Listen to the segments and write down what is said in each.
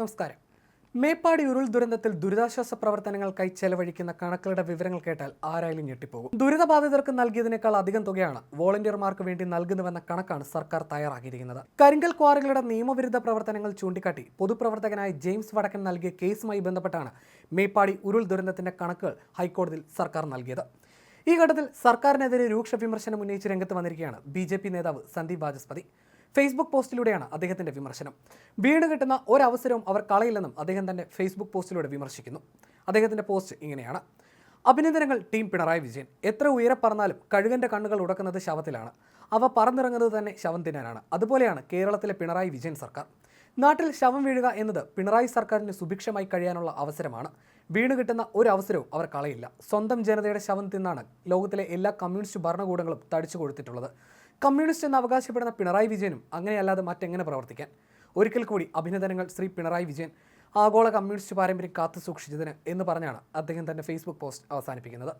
നമസ്കാരം. മേപ്പാടി ഉരുൾ ദുരന്തത്തിൽ ദുരിതാശ്വാസ പ്രവർത്തനങ്ങൾക്കായി ചെലവഴിക്കുന്ന കണക്കുകളുടെ വിവരങ്ങൾ കേട്ടാൽ ആരായാലും ഞെട്ടിപ്പോകും. ദുരിതബാധിതർക്ക് നൽകിയതിനേക്കാൾ അധികം തുകയാണ് വോളണ്ടിയർമാർക്ക് വേണ്ടി നൽകുന്നുവെന്ന കണക്കാണ് സർക്കാർ തയ്യാറാക്കിയിരിക്കുന്നത്. കരിങ്കൽ ക്വാറികളുടെ നിയമവിരുദ്ധ പ്രവർത്തനങ്ങൾ ചൂണ്ടിക്കാട്ടി പൊതുപ്രവർത്തകനായ ജെയിംസ് വടക്കൻ നൽകിയ കേസുമായി ബന്ധപ്പെട്ടാണ് മേപ്പാടി ഉരുൾ ദുരന്തത്തിന്റെ കണക്കുകൾ ഹൈക്കോടതിയിൽ സർക്കാർ നൽകിയത്. ഈ ഘട്ടത്തിൽ സർക്കാരിനെതിരെ രൂക്ഷ വിമർശനം ഉന്നയിച്ച് രംഗത്ത് വന്നിരിക്കുകയാണ് ബി നേതാവ് സന്ദീപ് വാചസ്പതി. ഫേസ്ബുക്ക് പോസ്റ്റിലൂടെയാണ് അദ്ദേഹത്തിന്റെ വിമർശനം. വീണ് കിട്ടുന്ന ഒരവസരവും അവർ കളയില്ലെന്നും അദ്ദേഹം തന്നെ ഫേസ്ബുക്ക് പോസ്റ്റിലൂടെ വിമർശിക്കുന്നു. അദ്ദേഹത്തിന്റെ പോസ്റ്റ് ഇങ്ങനെയാണ്. അഭിനന്ദനങ്ങൾ ടീം പിണറായി വിജയൻ. എത്ര ഉയരെ പറഞ്ഞാലും കഴുകന്റെ കണ്ണുകൾ ഉടക്കുന്നത് ശവത്തിലാണ്. അവ പറന്നിറങ്ങുന്നത് തന്നെ ശവം തിന്നാനാണ്. അതുപോലെയാണ് കേരളത്തിലെ പിണറായി വിജയൻ സർക്കാർ. നാട്ടിൽ ശവം വീഴുക എന്നത് പിണറായി സർക്കാരിന് സുഭിക്ഷമായി കഴിയാനുള്ള അവസരമാണ്. വീണ് കിട്ടുന്ന ഒരു അവസരവും അവർ കളയില്ല. സ്വന്തം ജനതയുടെ ശവം തിന്നാണ് ലോകത്തിലെ എല്ലാ കമ്മ്യൂണിസ്റ്റ് ഭരണകൂടങ്ങളും തടിച്ചു കൊടുത്തിട്ടുള്ളത് കമ്മ്യൂണിസ്റ്റ് എന്ന് അവകാശപ്പെടുന്ന പിണറായി വിജയനും അങ്ങനെയല്ലാതെ മറ്റെങ്ങനെ പ്രവർത്തിക്കാൻ? ഒരിക്കൽ കൂടി അഭിനന്ദനങ്ങൾ ശ്രീ പിണറായി വിജയൻ. ആഗോള കമ്മ്യൂണിസ്റ്റ് പാരമ്പര്യം കാത്തു സൂക്ഷിച്ചതിന് എന്ന് പറഞ്ഞാണ് അദ്ദേഹം തന്റെ ഫേസ്ബുക്ക് പോസ്റ്റ് അവസാനിപ്പിക്കുന്നത്.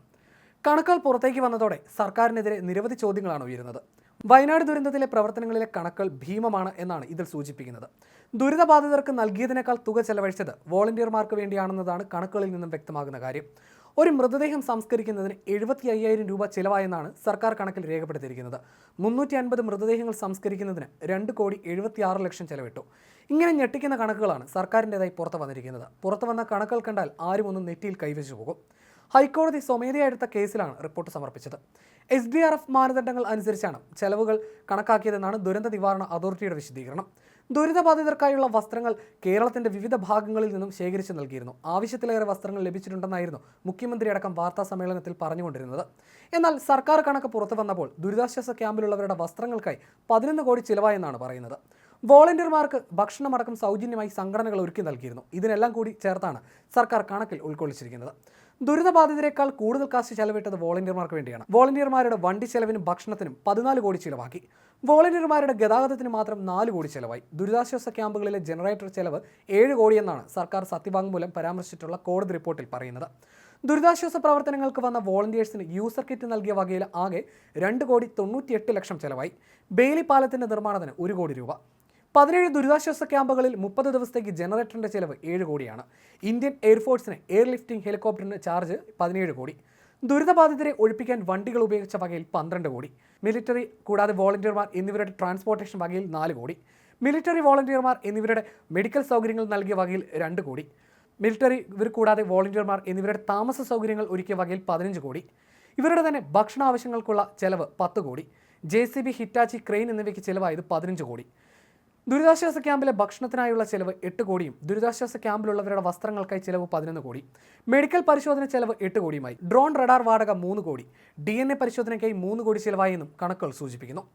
കണക്കുകൾ പുറത്തേക്ക് വന്നതോടെ സർക്കാരിനെതിരെ നിരവധി ചോദ്യങ്ങളാണ് ഉയരുന്നത്. വയനാട് ദുരന്തത്തിലെ പ്രവർത്തനങ്ങളിലെ കണക്കുകൾ ഭീമമാണ് എന്നാണ് ഇതിൽ സൂചിപ്പിക്കുന്നത്. ദുരിതബാധിതർക്ക് നൽകിയതിനേക്കാൾ തുക ചെലവഴിച്ചത് വോളണ്ടിയർമാർക്ക് വേണ്ടിയാണെന്നതാണ് കണക്കുകളിൽ നിന്നും വ്യക്തമാകുന്ന കാര്യം. ഒരു മൃതദേഹം സംസ്കരിക്കുന്നതിന് എഴുപത്തി അയ്യായിരം രൂപ ചിലവായെന്നാണ് സർക്കാർ കണക്കിൽ രേഖപ്പെടുത്തിയിരിക്കുന്നത്. മുന്നൂറ്റി അൻപത് മൃതദേഹങ്ങൾ സംസ്കരിക്കുന്നതിന് രണ്ട് കോടി എഴുപത്തി ആറ് ലക്ഷം ചെലവിട്ടു. ഇങ്ങനെ ഞെട്ടിക്കുന്ന കണക്കുകളാണ് സർക്കാരിന്റെതായി പുറത്തു വന്നിരിക്കുന്നത്. പുറത്തു വന്ന കണക്കുകൾ കണ്ടാൽ ആരും ഒന്നും നെറ്റിയിൽ കൈവച്ചു പോകും. ഹൈക്കോടതി സ്വമേധയാ എടുത്ത കേസിലാണ് റിപ്പോർട്ട് സമർപ്പിച്ചത്. എസ് ഡി ആർ എഫ് മാനദണ്ഡങ്ങൾ അനുസരിച്ചാണ് ചെലവുകൾ കണക്കാക്കിയതെന്നാണ് ദുരന്ത നിവാരണ അതോറിറ്റിയുടെ വിശദീകരണം. ദുരിതബാധിതർക്കായുള്ള വസ്ത്രങ്ങൾ കേരളത്തിന്റെ വിവിധ ഭാഗങ്ങളിൽ നിന്നും ശേഖരിച്ചു നൽകിയിരുന്നു. ആവശ്യത്തിലേറെ വസ്ത്രങ്ങൾ ലഭിച്ചിട്ടുണ്ടെന്നായിരുന്നു മുഖ്യമന്ത്രി അടക്കം വാർത്താ സമ്മേളനത്തിൽ പറഞ്ഞുകൊണ്ടിരുന്നത്. എന്നാൽ സർക്കാർ കണക്ക് പുറത്തു വന്നപ്പോൾ ദുരിതാശ്വാസ ക്യാമ്പിലുള്ളവരുടെ വസ്ത്രങ്ങൾക്കായി പതിനൊന്ന് കോടി ചിലവായെന്നാണ് പറയുന്നത്. വോളണ്ടിയർമാർക്ക് ഭക്ഷണമടക്കം സൗജന്യമായി സംഘടനകൾ ഒരുക്കി നൽകിയിരുന്നു. ഇതിനെല്ലാം കൂടി ചേർത്താണ് സർക്കാർ കണക്കിൽ ഉൾക്കൊള്ളിച്ചിരിക്കുന്നത്. ദുരിതബാധിതരെക്കാൾ കൂടുതൽ കാശ് ചെലവിട്ടത് വോളണ്ടിയർമാർക്ക് വേണ്ടിയാണ്. വോളണ്ടിയർമാരുടെ വണ്ടി ചെലവിനും ഭക്ഷണത്തിനും പതിനാല് കോടി ചിലവാക്കി. വോളണ്ടിയർമാരുടെ ഗതാഗതത്തിന് മാത്രം നാല് കോടി ചെലവായി. ദുരിതാശ്വാസ ക്യാമ്പുകളിലെ ജനറേറ്റർ ചെലവ് ഏഴ് കോടിയെന്നാണ് സർക്കാർ സത്യവാങ്മൂലം പരാമർശിച്ചിട്ടുള്ള കോടതി റിപ്പോർട്ടിൽ പറയുന്നത്. ദുരിതാശ്വാസ പ്രവർത്തനങ്ങൾക്ക് വന്ന വോളണ്ടിയേഴ്സിന് യൂസർ കിറ്റ് നൽകിയ വകയിൽ ആകെ രണ്ട് കോടി തൊണ്ണൂറ്റിയെട്ട് ലക്ഷം ചെലവായി. ബെയിലി പാലത്തിന്റെ നിർമ്മാണത്തിന് ഒരു കോടി രൂപ. പതിനേഴ് ദുരിതാശ്വാസ ക്യാമ്പുകളിൽ മുപ്പത് ദിവസത്തേക്ക് ജനറേറ്ററിന്റെ ചെലവ് ഏഴ് കോടിയാണ്. ഇന്ത്യൻ എയർഫോഴ്സിന് എയർ ലിഫ്റ്റിംഗ് ഹെലികോപ്റ്ററിന് ചാർജ് പതിനേഴ് കോടി. ദുരിതബാധിതരെ ഒഴിപ്പിക്കാൻ വണ്ടികൾ ഉപയോഗിച്ച വകയിൽ പന്ത്രണ്ട് കോടി. മിലിറ്ററി കൂടാതെ വോളണ്ടിയർമാർ എന്നിവരുടെ ട്രാൻസ്പോർട്ടേഷൻ വകയിൽ നാല് കോടി. മിലിറ്ററി വോളണ്ടിയർമാർ എന്നിവരുടെ മെഡിക്കൽ സൗകര്യങ്ങൾ നൽകിയ വകയിൽ രണ്ട് കോടി. മിലിറ്ററി ഇവർ കൂടാതെ വോളണ്ടിയർമാർ എന്നിവരുടെ താമസ സൗകര്യങ്ങൾ ഒരുക്കിയ വകയിൽ പതിനഞ്ച് കോടി. ഇവരുടെ തന്നെ ഭക്ഷണ ആവശ്യങ്ങൾക്കുള്ള ചെലവ് പത്ത് കോടി. J C B Hitachi crane എന്നിവയ്ക്ക് ചിലവായത് പതിനഞ്ച് കോടി. ദുരിതാശ്വാസ ക്യാമ്പിലെ ഭക്ഷണത്തിനായുള്ള ചെലവ് എട്ട് കോടിയും ദുരിതാശ്വാസ ക്യാമ്പിലുള്ളവരുടെ വസ്ത്രങ്ങൾക്കായി ചെലവ് പതിനൊന്ന് കോടി. മെഡിക്കൽ പരിശോധന ചെലവ് എട്ട് കോടിയുമായി. ഡ്രോൺ റഡാർ വാടക മൂന്ന് കോടി. ഡി പരിശോധനയ്ക്കായി മൂന്ന് കോടി ചിലവായെന്നും കണക്കുകൾ സൂചിപ്പിക്കുന്നു.